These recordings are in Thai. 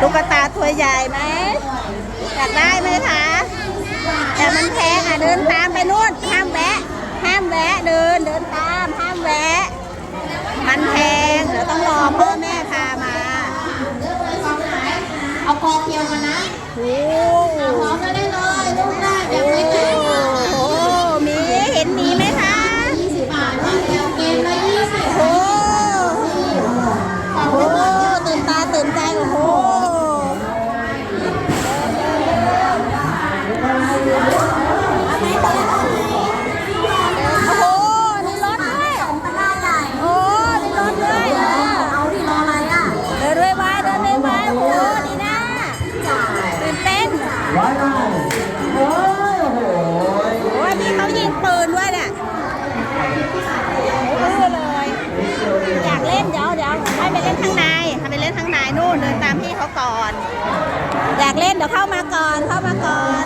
ตุ๊กตาตัวใหญ่ไหมอยากได้ไหมคะ แต่มันแพงอะเดินตามไปนู่นห้ามแวะ ห้ามแวะเดินเดินตามห้ามแวะ มันแพงเดี๋ยวต้องรอพ่อแม่าก่อน อยากเล่นเดี๋ยวเข้ามาก่อนเข้ามาก่อน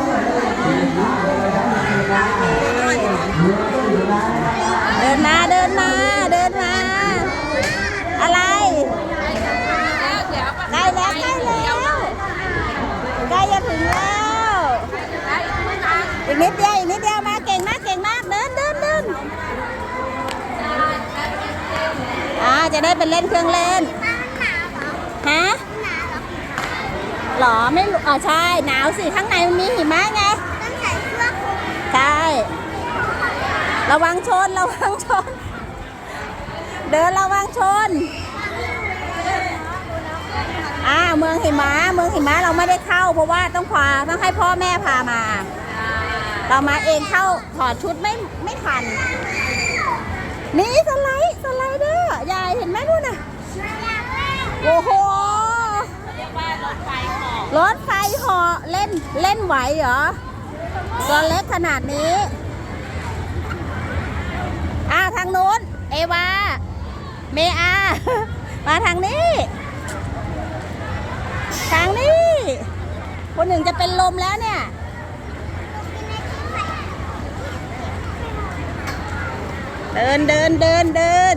เดินมาเดินมาเดินมา อะไรใกล้แล้วใกล้แล้วใกล้จะถึงแล้วอีกนิดเดียวอีกนิดเดียวมาเก่งมากเก่งมากเดินเดินเดินอ่าจะได้ไปเล่นเครื่องเล่นฮะ หรอไม่รู้อ๋อใช่หนาวสิข้างในมันมีหิมะไงในเครื่องใช่ระวังชนระวังชน เดินระวังชนอ่าเมืองหิมะเมืองหิมะเราไม่ได้เข้า เพราะว่าต้องพาต้องให้พ่อแม่พามา เรามาเองเข้าถอดชุดไม่ไม่ทัน นี่สไลด์สไลเดอร์ยายเห็นไหมนู่นน่ะโอ้โห รถไฟหาะเล่นเล่นไหวเหรอตัวเล็กขนาดนี้อ่าทางนู้น เอวา เมอา มาทางนี้ ทางนี้ คนหนึ่งจะเป็นลมแล้วเนี่ย เดินเดินเดินเดิน